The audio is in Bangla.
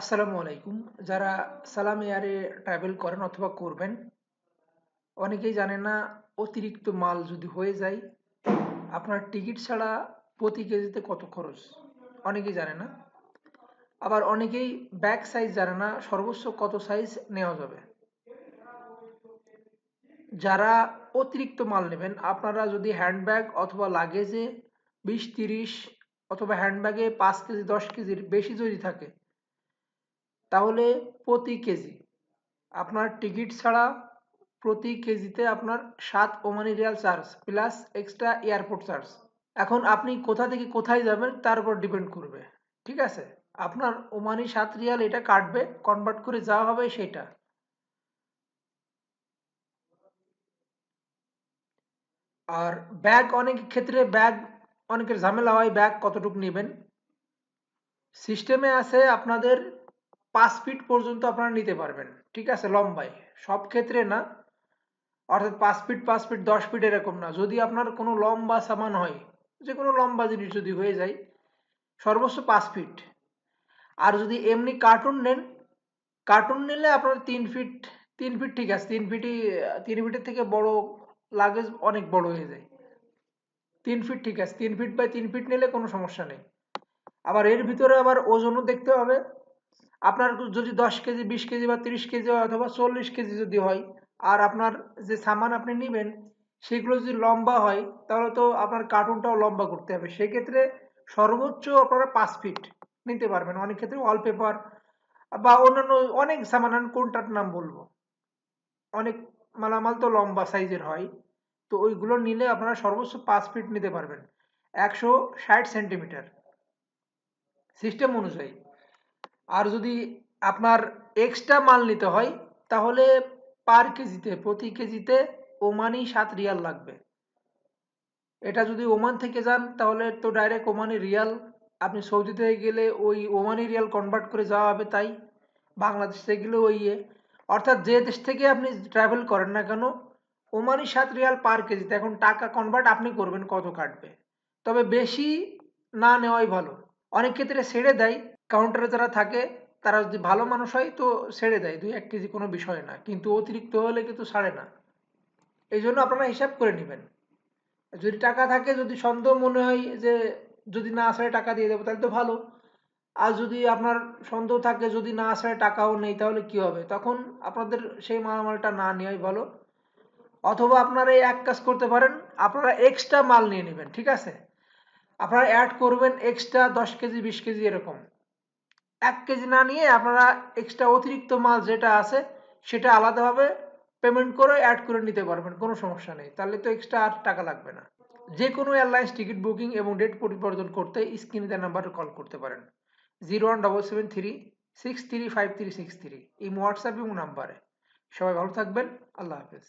আসসালামু আলাইকুম। যারা সালাম এয়ারে ট্রাভেল করেন অথবা করবেন, অনেকেই জানে না, অতিরিক্ত মাল যদি হয়ে যায়, আপনার টিকিট ছাড়া প্রতি কেজিতে কত খরচ? অনেকেই জানে না। আবার অনেকেই ব্যাক সাইজ জানে না, সর্বোচ্চ কত সাইজ নেওয়া যাবে। যারা অতিরিক্ত মাল নেবেন, আপনারা যদি হ্যান্ডব্যাগ অথবা লাগেজে বিশ, তিরিশ অথবা হ্যান্ডব্যাগে পাঁচ কেজি, দশ কেজির বেশি যদি থাকে তাহলে প্রতি কেজি। আপনার টিকিট ছাড়া প্রতি কেজিতে আপনার সাত Omani rial charge plus extra airport charge এখন আপনি কোথা থেকে কোথায় যাবেন তার উপর ডিপেন্ড করবে, ঠিক আছে? আপনার ওমানি সাত রিয়াল এটা কাটবে কনভার্ট করে যাওয়া হবে সেটা। আর ব্যাগ অনেক ক্ষেত্রে ব্যাগ অনেকের ঝামেলা হয় ব্যাগ কতটুকু নেবেন। সিস্টেমে আছে আপনাদের পাঁচ ফিট পর্যন্ত আপনারা নিতে পারবেন, ঠিক আছে? লম্বায়। সব ক্ষেত্রে না, অর্থাৎ পাঁচ ফিট পাঁচ ফিট দশ ফিট এরকম না। যদি আপনার কোনো লম্বা সামান হয় যে কোনো লম্বা জিনিস যদি হয়ে যায়, সর্বোচ্চ পাঁচ ফিট আর যদি এমনি কার্টুন নেন কার্টুন নিলে আপনার তিন ফিট তিন ফিট ঠিক আছে, তিন ফিটই তিন ফিটের থেকে বড় লাগেজ অনেক বড় হয়ে যায়। তিন ফিট ঠিক আছে, তিন ফিট বাই তিন ফিট নিলে কোনো সমস্যা নেই। আবার এর ভিতরে আবার ওজনও দেখতে হবে। আপনার যদি দশ কেজি, বিশ কেজি বা তিরিশ কেজি হয় অথবা চল্লিশ কেজি যদি হয়, আর আপনার যে সামান আপনি নেবেন, সেগুলো যদি লম্বা হয়, তাহলে তো আপনার কার্টুনটাও লম্বা করতে হবে। সেক্ষেত্রে সর্বোচ্চ আপনারা পাঁচ ফিট নিতে পারবেন। অনেক ক্ষেত্রে ওয়ালপেপার বা অন্যান্য অনেক সামান, আমি কোনটার নাম বলব? অনেক মালামাল তো লম্বা সাইজের হয়, তো ওইগুলো নিলে আপনারা সর্বোচ্চ পাঁচ ফিট নিতে পারবেন। একশো ষাট সেন্টিমিটার সিস্টেম অনুযায়ী। আর যদি আপনার এক্সট্রা মাল নিতে হয়, তাহলে পার কেজিতে, প্রতি কেজিতে ওমানি সাত রিয়াল লাগবে। এটা যদি ওমান থেকে যান, তাহলে তো ডাইরেক্ট ওমানি রিয়াল। আপনি সৌদিতে গেলে ওই ওমানি রিয়াল কনভার্ট করে যাওয়া হবে তাই। বাংলাদেশ থেকে গেলে ওই অর্থাৎ যে দেশ থেকে আপনি ট্রাভেল করেন না কেন ওমানি সাত রিয়াল পার কেজিতে। এখন টাকা কনভার্ট আপনি করবেন কত কাটবে। তবে বেশি না নেওয়াই ভালো। অনেক ক্ষেত্রে ছেড়ে দেয় কাউন্টারে যারা থাকে, তারা যদি ভালো মানুষ হয় তো ছেড়ে দেয়, দুই এক কেজি কোনো বিষয় না। কিন্তু অতিরিক্ত হলে কিন্তু ছাড়ে না। এই জন্য আপনারা হিসাব করে নেবেন। যদি টাকা থাকে, যদি সন্দেহ মনে হয় যে যদি না আসায় টাকা দিয়ে দেবো, তাহলে তো ভালো। আর যদি আপনার সন্দেহ থাকে, যদি না আসায় টাকাও নেই, তাহলে কি হবে? তখন আপনাদের সেই মালামালটা না নেওয়াই ভালো। অথবা আপনারা এক কাজ করতে পারেন, আপনারা এক্সট্রা মাল নিয়ে নেবেন, ঠিক আছে? আপনারা অ্যাড করবেন এক্সট্রা দশ কেজি, বিশ কেজি এরকম। এক কেজি না নিয়ে আপনারা এক্সট্রা অতিরিক্ত মাল যেটা আছে, সেটা আলাদাভাবে পেমেন্ট করে অ্যাড করে নিতে পারবেন, কোনো সমস্যা নেই। তাহলে তো এক্সট্রা আর টাকা লাগবে না। যে কোনো এয়ারলাইন্স টিকিট বুকিং এবং ডেট পরিবর্তন করতে স্ক্রিনে দেওয়ার নাম্বারে কল করতে পারেন। Zero one double seven three six three five three six three এই হোয়াটসঅ্যাপ এবং নাম্বারে সবাই ভালো থাকবেন। আল্লাহ হাফেজ।